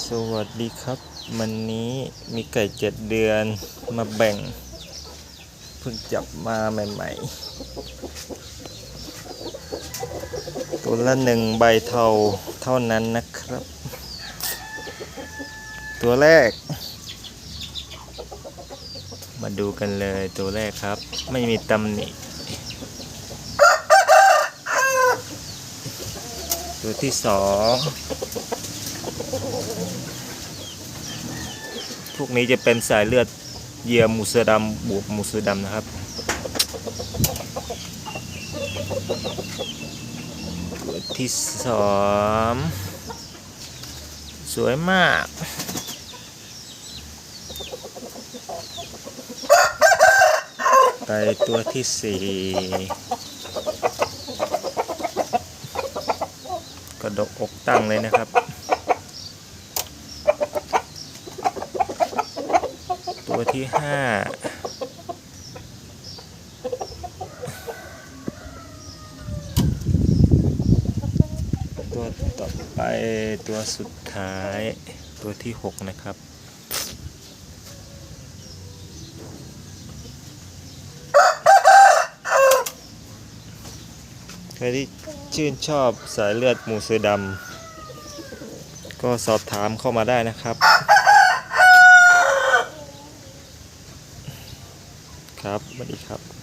สวัสดีครับ วันนี้มีไก่เจ็ดเดือนมาแบ่ง เพิ่งจับมาใหม่ ๆ ตัวละหนึ่งใบเทาเท่านั้นนะครับ ตัวแรก มาดูกันเลยตัวแรกครับ ไม่มีตำหนิตัวที่สอง พวกนี้จะเป็นสายเลือดเยื่อมูเสือดำบวกมูเสือดำนะครับ ที่สองสวยมากไปตัวที่สี่กระดกอกตั้งเลยนะครับ ตัวที่ห้าตัวต่อไปตัวสุดท้ายตัวที่หกนะครับใครที่ชื่นชอบสายเลือดหมูเสือดำก็สอบถามเข้ามาได้นะครับ ครับสวัสดีครับ